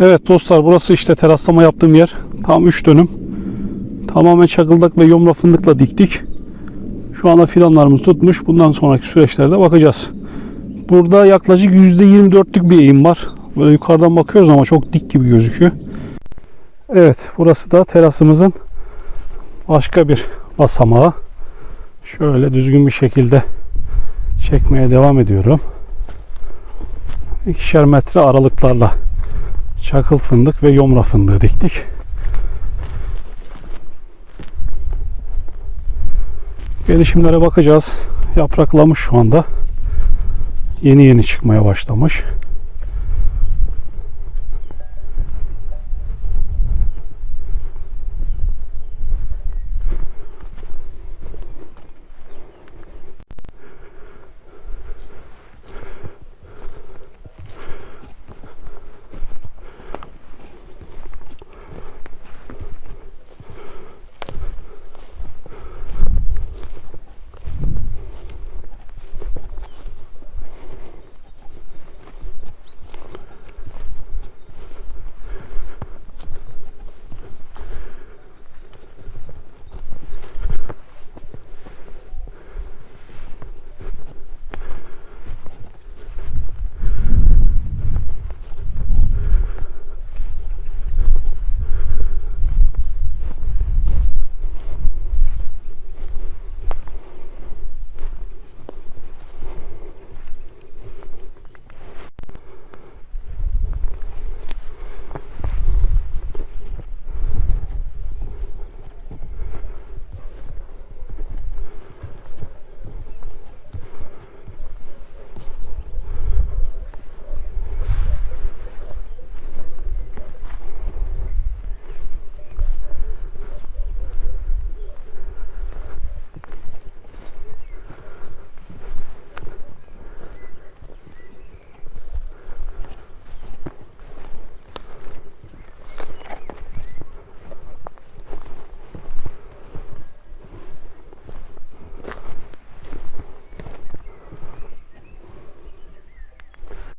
Evet dostlar burası işte teraslama yaptığım yer. Tam 3 dönüm. Tamamen çakıldak ve yomra fındıkla diktik. Şu anda fidanlarımız tutmuş. Bundan sonraki süreçlerde bakacağız. Burada yaklaşık %24'lük bir eğim var. Böyle yukarıdan bakıyoruz ama çok dik gibi gözüküyor. Evet burası da terasımızın başka bir basamağı. Şöyle düzgün bir şekilde çekmeye devam ediyorum. İkişer metre aralıklarla çakıl fındık ve yomra fındığı diktik. Gelişimlere bakacağız. Yapraklamış şu anda. Yeni yeni çıkmaya başlamış.